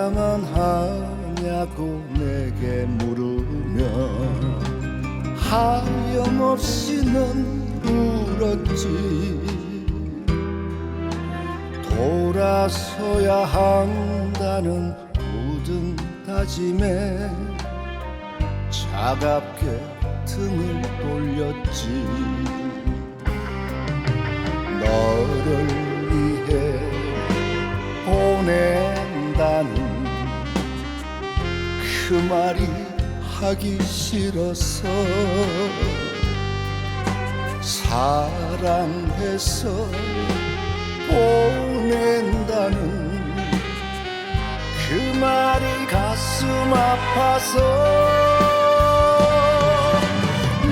가야만 하냐고 내게 물으며 하염없이 넌 울었지. 돌아서야 한다는 굳은 다짐에 차갑게 등을 돌렸지 그 말이 하기 싫어서 사랑해서 보낸다는 그 말이 가슴 아파서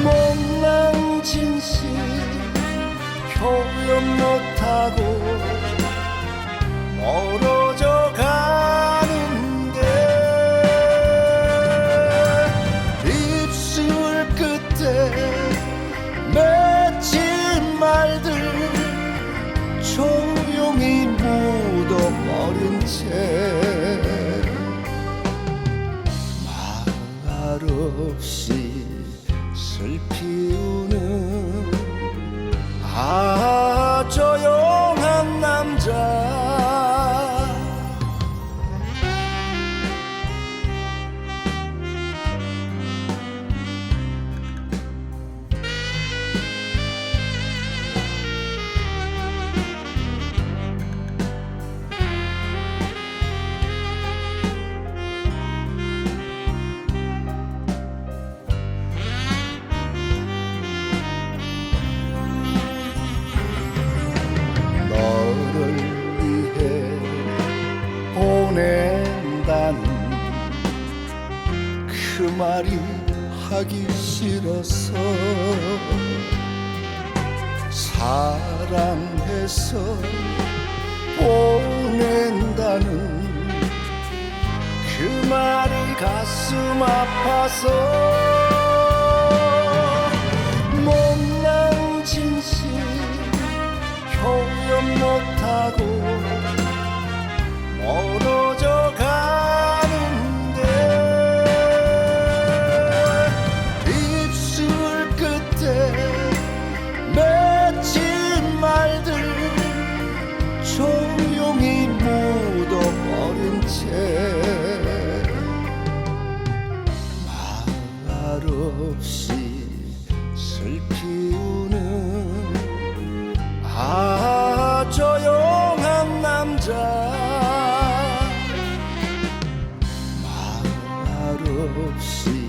못난 진실 표현 못하고 버린 채 말없이 슬피 우는 아 말이 하기 싫어서 사랑해서 보낸다는 그 말이 가슴 아파서 아 조용한 남자. 마음 없이